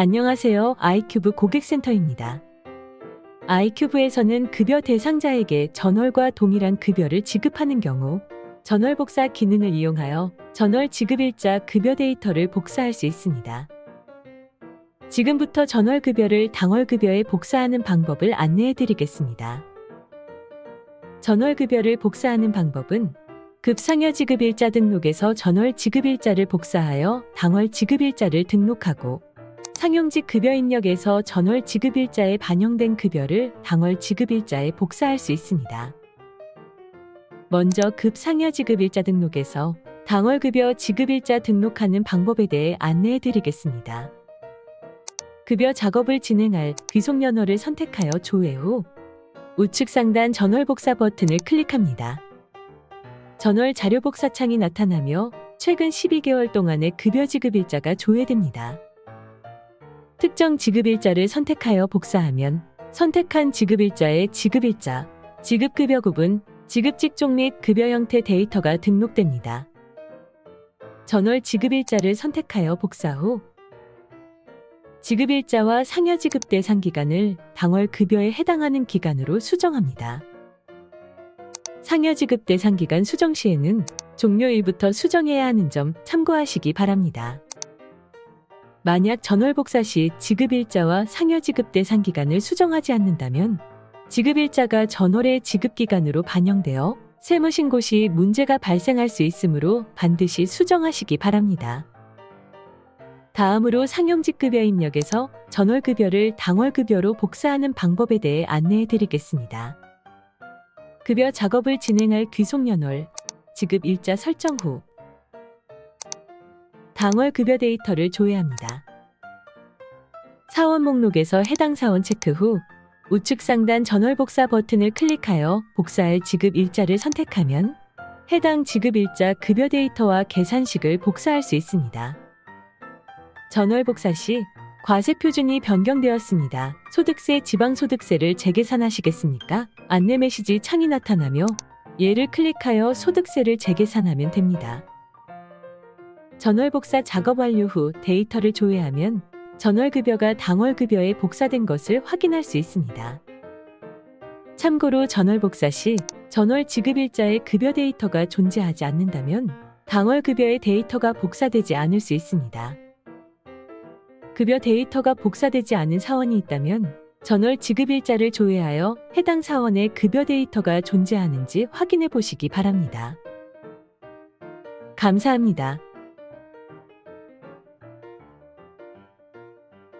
안녕하세요. 아이큐브 고객센터입니다. 아이큐브에서는 급여 대상자에게 전월과 동일한 급여를 지급하는 경우 전월 복사 기능을 이용하여 전월 지급일자 급여 데이터를 복사할 수 있습니다. 지금부터 전월 급여를 당월 급여에 복사하는 방법을 안내해 드리겠습니다. 전월 급여를 복사하는 방법은 급상여 지급일자 등록에서 전월 지급일자를 복사하여 당월 지급일자를 등록하고 상용직 급여 입력에서 전월 지급일자에 반영된 급여를 당월 지급일자에 복사할 수 있습니다. 먼저 급상여 지급일자 등록에서 당월 급여 지급일자 등록하는 방법에 대해 안내해 드리겠습니다. 급여 작업을 진행할 귀속연월을 선택하여 조회 후 우측 상단 전월 복사 버튼을 클릭합니다. 전월 자료 복사 창이 나타나며 최근 12개월 동안의 급여 지급일자가 조회됩니다. 특정 지급일자를 선택하여 복사하면 선택한 지급일자의 지급일자, 지급급여 구분, 지급직종 및 급여 형태 데이터가 등록됩니다. 전월 지급일자를 선택하여 복사 후 지급일자와 상여 지급 대상 기간을 당월 급여에 해당하는 기간으로 수정합니다. 상여 지급 대상 기간 수정 시에는 종료일부터 수정해야 하는 점 참고하시기 바랍니다. 만약 전월 복사 시 지급일자와 상여 지급 대 상 기간을 수정하지 않는다면 지급일자가 전월의 지급기간으로 반영되어 세무신고 시 문제가 발생할 수 있으므로 반드시 수정하시기 바랍니다. 다음으로 상용직급여 입력에서 전월급여를 당월급여로 복사하는 방법에 대해 안내해 드리겠습니다. 급여 작업을 진행할 귀속연월, 지급일자 설정 후 당월 급여 데이터를 조회합니다. 사원 목록에서 해당 사원 체크 후 우측 상단 전월 복사 버튼을 클릭하여 복사할 지급 일자를 선택하면 해당 지급 일자 급여 데이터와 계산식을 복사할 수 있습니다. 전월 복사 시 과세 표준이 변경되었습니다. 소득세 지방소득세를 재계산하시겠습니까? 안내 메시지 창이 나타나며 얘를 클릭하여 소득세를 재계산하면 됩니다. 전월 복사 작업 완료 후 데이터를 조회하면 전월 급여가 당월 급여에 복사된 것을 확인할 수 있습니다. 참고로 전월 복사 시 전월 지급 일자의 급여 데이터가 존재하지 않는다면 당월 급여의 데이터가 복사되지 않을 수 있습니다. 급여 데이터가 복사되지 않은 사원이 있다면 전월 지급 일자를 조회하여 해당 사원의 급여 데이터가 존재하는지 확인해 보시기 바랍니다. 감사합니다.